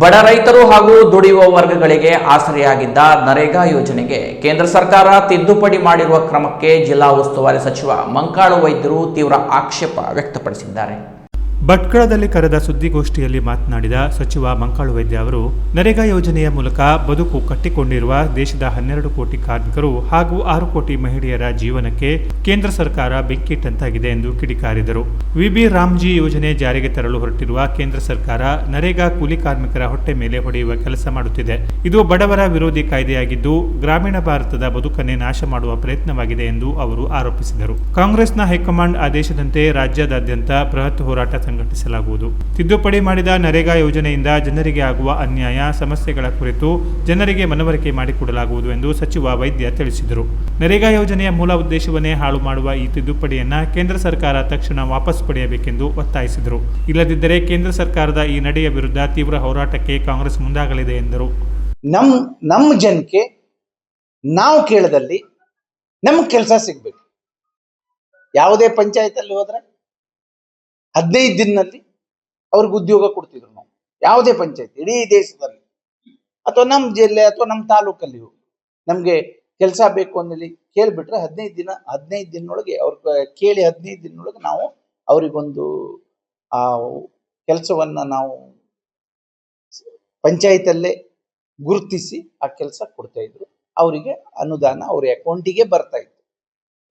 ಬಡ ರೈತರು ಹಾಗೂ ದುಡಿಯುವ ವರ್ಗಗಳಿಗೆ ಆಸರೆಯಾಗಿದ್ದ ನರೇಗಾ ಯೋಜನೆಗೆ ಕೇಂದ್ರ ಸರ್ಕಾರ ತಿದ್ದುಪಡಿ ಮಾಡಿರುವ ಕ್ರಮಕ್ಕೆ ಜಿಲ್ಲಾ ಉಸ್ತುವಾರಿ ಸಚಿವ ಮಂಕಾಳು ವೈದ್ಯರು ತೀವ್ರ ಆಕ್ಷೇಪ ವ್ಯಕ್ತಪಡಿಸಿದ್ದಾರೆ. ಭಟ್ಕಳದಲ್ಲಿ ಕರೆದ ಸುದ್ದಿಗೋಷ್ಠಿಯಲ್ಲಿ ಮಾತನಾಡಿದ ಸಚಿವ ಮಂಕಾಳು ವೈದ್ಯ ಅವರು, ನರೇಗಾ ಯೋಜನೆಯ ಮೂಲಕ ಬದುಕು ಕಟ್ಟಿಕೊಂಡಿರುವ ದೇಶದ ಹನ್ನೆರಡು ಕೋಟಿ ಕಾರ್ಮಿಕರು ಹಾಗೂ ಆರು ಕೋಟಿ ಮಹಿಳೆಯರ ಜೀವನಕ್ಕೆ ಕೇಂದ್ರ ಸರ್ಕಾರ ಬೆಂಕಿಟ್ಟಂತಾಗಿದೆ ಎಂದು ಕಿಡಿಕಾರಿದರು. ವಿಬಿ ರಾಮ್ಜಿ ಯೋಜನೆ ಜಾರಿಗೆ ತರಲು ಹೊರಟಿರುವ ಕೇಂದ್ರ ಸರ್ಕಾರ ನರೇಗಾ ಕೂಲಿ ಕಾರ್ಮಿಕರ ಹೊಟ್ಟೆ ಮೇಲೆ ಹೊಡೆಯುವ ಕೆಲಸ ಮಾಡುತ್ತಿದೆ. ಇದು ಬಡವರ ವಿರೋಧಿ ಕಾಯ್ದೆಯಾಗಿದ್ದು, ಗ್ರಾಮೀಣ ಭಾರತದ ಬದುಕನ್ನೇ ನಾಶ ಮಾಡುವ ಪ್ರಯತ್ನವಾಗಿದೆ ಎಂದು ಅವರು ಆರೋಪಿಸಿದರು. ಕಾಂಗ್ರೆಸ್ನ ಹೈಕಮಾಂಡ್ ಆದೇಶದಂತೆ ರಾಜ್ಯಾದ್ಯಂತ ಬೃಹತ್ ಹೋರಾಟ ಸಂಘಟಿಸಲಾಗುವುದು. ತಿದ್ದುಪಡಿ ಮಾಡಿದ ನರೇಗಾ ಯೋಜನೆಯಿಂದ ಜನರಿಗೆ ಆಗುವ ಅನ್ಯಾಯ, ಸಮಸ್ಯೆಗಳ ಕುರಿತು ಜನರಿಗೆ ಮನವರಿಕೆ ಮಾಡಿಕೊಡಲಾಗುವುದು ಎಂದು ಸಚಿವ ವೈದ್ಯ ತಿಳಿಸಿದರು. ನರೇಗಾ ಯೋಜನೆಯ ಮೂಲ ಉದ್ದೇಶವನ್ನೇ ಹಾಳು ಮಾಡುವ ಈ ತಿದ್ದುಪಡಿಯನ್ನ ಕೇಂದ್ರ ಸರ್ಕಾರ ತಕ್ಷಣ ವಾಪಸ್ ಪಡೆಯಬೇಕೆಂದು ಒತ್ತಾಯಿಸಿದರು. ಇಲ್ಲದಿದ್ದರೆ ಕೇಂದ್ರ ಸರ್ಕಾರದ ಈ ನಡೆಯ ವಿರುದ್ಧ ತೀವ್ರ ಹೋರಾಟಕ್ಕೆ ಕಾಂಗ್ರೆಸ್ ಮುಂದಾಗಲಿದೆ ಎಂದರು. ನಮ್ ನಮ್ಮ ಜನಕ್ಕೆ ನಾವು ಕೇಳದಲ್ಲಿ ನಮ್ಗೆ ಕೆಲಸ ಸಿಗ್ಬೇಕು. ಯಾವುದೇ ಪಂಚಾಯತಲ್ಲಿ ಹೋದ್ರೆ ಹದಿನೈದು ದಿನದಲ್ಲಿ ಅವ್ರಿಗೆ ಉದ್ಯೋಗ ಕೊಡ್ತಿದ್ರು ನಾವು. ಯಾವುದೇ ಪಂಚಾಯತ್, ಇಡೀ ದೇಶದಲ್ಲಿ. ಅಥವಾ ನಮ್ಮ ಜಿಲ್ಲೆ ಅಥವಾ ನಮ್ಮ ತಾಲೂಕಲ್ಲಿ ನಮಗೆ ಕೆಲಸ ಬೇಕು ಅಂದಲ್ಲಿ ಕೇಳಿಬಿಟ್ರೆ ಹದಿನೈದು ದಿನ, ಹದಿನೈದು ದಿನೊಳಗೆ ಅವ್ರ ಕೇಳಿ ಹದಿನೈದು ದಿನೊಳಗೆ ನಾವು ಅವರಿಗೊಂದು, ಆ, ಕೆಲಸವನ್ನ ನಾವು ಪಂಚಾಯತಲ್ಲೇ ಗುರುತಿಸಿ ಆ ಕೆಲಸ ಕೊಡ್ತಾ ಇದ್ರು. ಅವರಿಗೆ ಅನುದಾನ ಅವ್ರ ಅಕೌಂಟಿಗೆ ಬರ್ತಾ ಇತ್ತು.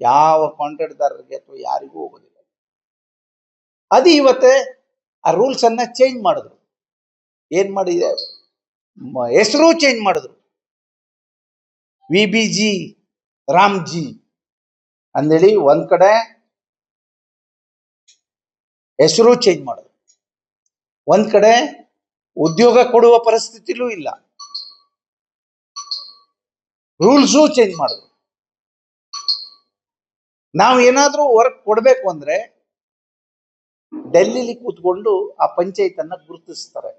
ಯಾವ ಕಾಂಟ್ರಾಕ್ಟ್ದಾರರಿಗೆ ಅಥವಾ ಯಾರಿಗೂ ಹೋಗೋದಿಲ್ಲ. ಅದು ಇವತ್ತೇ ಆ ರೂಲ್ಸ್ ಅನ್ನ ಚೇಂಜ್ ಮಾಡಿದ್ರು. ಏನ್ ಮಾಡಿದೆ? ಹೆಸರು ಚೇಂಜ್ ಮಾಡಿದ್ರು. V B G RAM G ಅಂದೇಳಿ ಒಂದ್ ಕಡೆ ಹೆಸರು ಚೇಂಜ್ ಮಾಡಿದ್ರು. ಒಂದ್ ಕಡೆ ಉದ್ಯೋಗ ಕೊಡುವ ಪರಿಸ್ಥಿತಿಲೂ ಇಲ್ಲ. ರೂಲ್ಸು ಚೇಂಜ್ ಮಾಡಿದ್ರು. ನಾವು ಏನಾದ್ರೂ ವರ್ಕ್ ಕೊಡಬೇಕು ಅಂದ್ರೆ ಡೆಲ್ಲಿಲಿ ಕೂತ್ಕೊಂಡು ಆ ಪಂಚಾಯತ್ ಅನ್ನ ಗುರುತಿಸ್ತಾರೆ.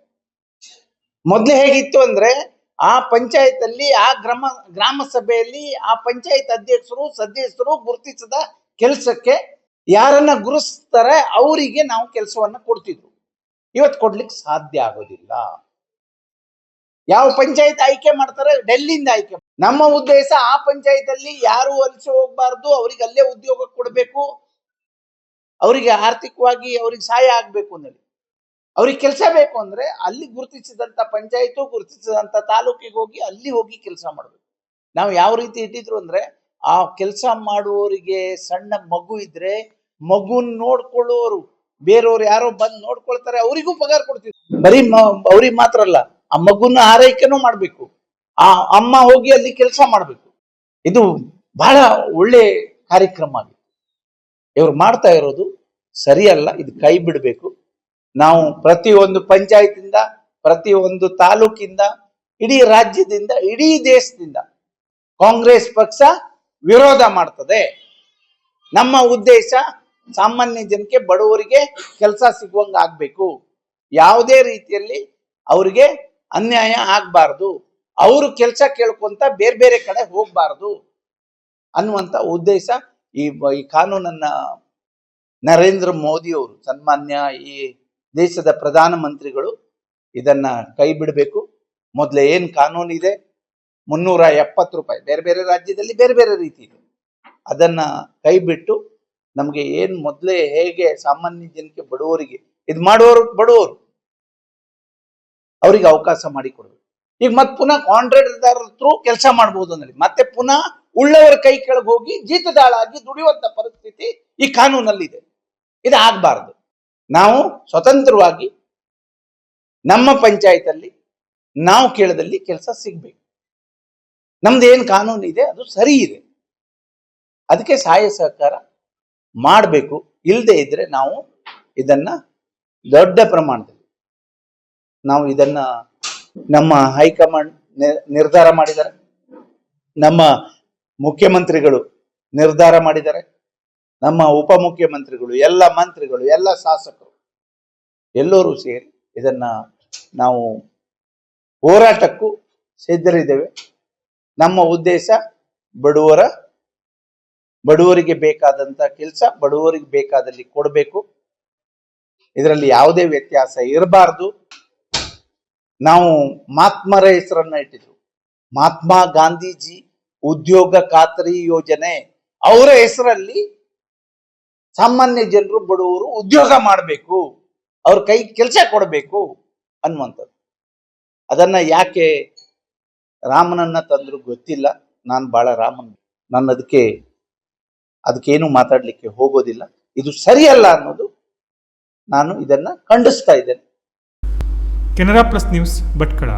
ಮೊದ್ಲು ಹೇಗಿತ್ತು ಅಂದ್ರೆ ಆ ಪಂಚಾಯತ್ ಅಲ್ಲಿ ಆ ಗ್ರಾಮ ಗ್ರಾಮ ಸಭೆಯಲ್ಲಿ ಆ ಪಂಚಾಯತ್ ಅಧ್ಯಕ್ಷರು, ಸದಸ್ಯರು ಗುರುತಿಸಿದ ಕೆಲಸಕ್ಕೆ ಯಾರನ್ನ ಗುರುತಿಸ್ತಾರೆ ಅವರಿಗೆ ನಾವು ಕೆಲಸವನ್ನ ಕೊಡ್ತಿದ್ರು. ಇವತ್ತು ಕೊಡ್ಲಿಕ್ಕೆ ಸಾಧ್ಯ ಆಗೋದಿಲ್ಲ. ಯಾವ ಪಂಚಾಯತ್ ಆಯ್ಕೆ ಮಾಡ್ತಾರೆ? ಡೆಲ್ಲಿಂದ ಆಯ್ಕೆ ನಮ್ಮ ಉದ್ದೇಶ ಆ ಪಂಚಾಯತ್ ಅಲ್ಲಿ ಯಾರು ಅಲಿಸಿ ಹೋಗ್ಬಾರ್ದು, ಅವ್ರಿಗೆ ಅಲ್ಲೇ ಉದ್ಯೋಗ ಕೊಡಬೇಕು. ಅವರಿಗೆ ಆರ್ಥಿಕವಾಗಿ ಅವ್ರಿಗೆ ಸಹಾಯ ಆಗ್ಬೇಕು ಅನ್ನೋದು ಅವ್ರಿಗೆ ಕೆಲಸ ಬೇಕು ಅಂದ್ರೆ ಅಲ್ಲಿ ಗುರುತಿಸಿದಂತ ಪಂಚಾಯತು, ಗುರುತಿಸಿದಂತ ತಾಲೂಕಿಗೆ ಹೋಗಿ ಅಲ್ಲಿ ಹೋಗಿ ಕೆಲಸ ಮಾಡ್ಬೇಕು. ನಾವು ಯಾವ ರೀತಿ ಇಟ್ಟಿದ್ರು ಅಂದ್ರೆ ಆ ಕೆಲಸ ಮಾಡುವವರಿಗೆ ಸಣ್ಣ ಮಗು ಇದ್ರೆ ಮಗುನ್ ನೋಡ್ಕೊಳ್ಳೋರು, ಬೇರೆಯವ್ರು ಯಾರೋ ಬಂದು ನೋಡ್ಕೊಳ್ತಾರೆ, ಅವರಿಗೂ ಪಗಾರ ಕೊಡ್ತೀವಿ. ಬರೀ ಅವ್ರಿಗೆ ಮಾತ್ರ ಅಲ್ಲ, ಆ ಮಗುನ ಆರೈಕೆನೂ ಮಾಡ್ಬೇಕು. ಆ ಅಮ್ಮ ಹೋಗಿ ಅಲ್ಲಿ ಕೆಲಸ ಮಾಡ್ಬೇಕು. ಇದು ಬಹಳ ಒಳ್ಳೆ ಕಾರ್ಯಕ್ರಮ ಆಗಿದೆ. ಇವ್ರು ಮಾಡ್ತಾ ಇರೋದು ಸರಿಯಲ್ಲ, ಇದು ಕೈ ಬಿಡಬೇಕು. ನಾವು ಪ್ರತಿಯೊಂದು ಪಂಚಾಯತಿಂದ, ಪ್ರತಿಯೊಂದು ತಾಲೂಕಿಂದ, ಇಡೀ ರಾಜ್ಯದಿಂದ, ಇಡೀ ದೇಶದಿಂದ ಕಾಂಗ್ರೆಸ್ ಪಕ್ಷ ವಿರೋಧ ಮಾಡ್ತದೆ. ನಮ್ಮ ಉದ್ದೇಶ ಸಾಮಾನ್ಯ ಜನಕ್ಕೆ, ಬಡವರಿಗೆ ಕೆಲಸ ಸಿಗುವಂಗ ಆಗಬೇಕು. ಯಾವುದೇ ರೀತಿಯಲ್ಲಿ ಅವರಿಗೆ ಅನ್ಯಾಯ ಆಗಬಾರ್ದು. ಅವರು ಕೆಲಸ ಕೇಳ್ಕೊಂತ ಬೇರೆ ಬೇರೆ ಕಡೆ ಹೋಗ್ಬಾರ್ದು ಅನ್ನುವಂತ ಉದ್ದೇಶ ಈ ಈ ಕಾನೂನನ್ನ ನರೇಂದ್ರ ಮೋದಿ ಅವರು ಸನ್ಮಾನ್ಯ ಈ ದೇಶದ ಪ್ರಧಾನ ಮಂತ್ರಿಗಳು ಇದನ್ನ ಕೈ ಬಿಡಬೇಕು. ಮೊದಲೇ ಏನ್ ಕಾನೂನು ಇದೆ? ಮುನ್ನೂರ ಎಪ್ಪತ್ತು ರೂಪಾಯಿ. ಬೇರೆ ಬೇರೆ ರಾಜ್ಯದಲ್ಲಿ ಬೇರೆ ಬೇರೆ ರೀತಿ ಇದೆ. ಅದನ್ನ ಕೈ ಬಿಟ್ಟು ನಮಗೆ ಏನ್ ಮೊದಲೇ ಹೇಗೆ ಸಾಮಾನ್ಯ ಜನಕ್ಕೆ ಬಡವರಿಗೆ, ಇದು ಮಾಡುವವರು ಬಡವರು, ಅವರಿಗೆ ಅವಕಾಶ ಮಾಡಿಕೊಡ್ಬೇಕು. ಈಗ ಮತ್ತೆ ಪುನಃ ಕಾಂಟ್ರಾಕ್ಟರ್ದಾರ ಕೆಲಸ ಮಾಡ್ಬೋದು ಅಂದ್ರೆ ಮತ್ತೆ ಪುನಃ ಉಳ್ಳವರ ಕೈ ಕೆಳಗೆ ಹೋಗಿ ಜೀತದಾಳಾಗಿ ದುಡಿಯುವಂತ ಪರಿಸ್ಥಿತಿ ಈ ಕಾನೂನಲ್ಲಿದೆ. ಇದು ಆಗಬಾರ್ದು. ನಾವು ಸ್ವತಂತ್ರವಾಗಿ ನಮ್ಮ ಪಂಚಾಯತ್ ಅಲ್ಲಿ ನಾವು ಕೇಳದಲ್ಲಿ ಕೆಲಸ ಸಿಗ್ಬೇಕು. ನಮ್ದು ಏನ್ ಕಾನೂನು ಇದೆ, ಅದು ಸರಿ ಇದೆ. ಅದಕ್ಕೆ ಸಹಾಯ ಸಹಕಾರ ಮಾಡಬೇಕು. ಇಲ್ಲದೆ ಇದ್ರೆ ನಾವು ಇದನ್ನ ದೊಡ್ಡ ಪ್ರಮಾಣದಲ್ಲಿ ನಾವು ಇದನ್ನ ನಮ್ಮ ಹೈಕಮಾಂಡ್ ನಿರ್ಧಾರ ಮಾಡಿದ್ದಾರೆ. ನಮ್ಮ ಮುಖ್ಯಮಂತ್ರಿಗಳು ನಿರ್ಧಾರ ಮಾಡಿದ್ದಾರೆ. ನಮ್ಮ ಉಪಮುಖ್ಯಮಂತ್ರಿಗಳು ಎಲ್ಲ ಮಂತ್ರಿಗಳು, ಎಲ್ಲ ಶಾಸಕರು ಎಲ್ಲರೂ ಸೇರಿ ಇದನ್ನ ನಾವು ಹೋರಾಟಕ್ಕೂ ಸಿದ್ಧರಿದ್ದೇವೆ. ನಮ್ಮ ಉದ್ದೇಶ ಬಡವರ, ಬಡವರಿಗೆ ಬೇಕಾದಂತ ಕೆಲಸ ಬಡವರಿಗೆ ಬೇಕಾದಲ್ಲಿ ಕೊಡಬೇಕು. ಇದರಲ್ಲಿ ಯಾವುದೇ ವ್ಯತ್ಯಾಸ ಇರಬಾರ್ದು. ನಾವು ಮಹಾತ್ಮರ ಹೆಸರನ್ನ ಇಟ್ಟಿದ್ರು. ಮಹಾತ್ಮ ಗಾಂಧೀಜಿ ಉದ್ಯೋಗ ಖಾತರಿ ಯೋಜನೆ. ಅವರ ಹೆಸರಲ್ಲಿ ಸಾಮಾನ್ಯ ಜನರು ಬಡವರು ಉದ್ಯೋಗ ಮಾಡಬೇಕು. ಅವ್ರ ಕೈ ಕೆಲಸ ಕೊಡಬೇಕು ಅನ್ನುವಂಥದ್ದು. ಅದನ್ನ ಯಾಕೆ ರಾಮನನ್ನ ತಂದ್ರು ಗೊತ್ತಿಲ್ಲ. ನಾನು ಬಹಳ ರಾಮನ್. ನಾನು ಅದಕ್ಕೆ ಅದಕ್ಕೇನು ಮಾತಾಡ್ಲಿಕ್ಕೆ ಹೋಗೋದಿಲ್ಲ. ಇದು ಸರಿಯಲ್ಲ ಅನ್ನೋದು ನಾನು ಇದನ್ನ ಖಂಡಿಸ್ತಾ ಇದ್ದೇನೆ. Canara plus news Bhatkal.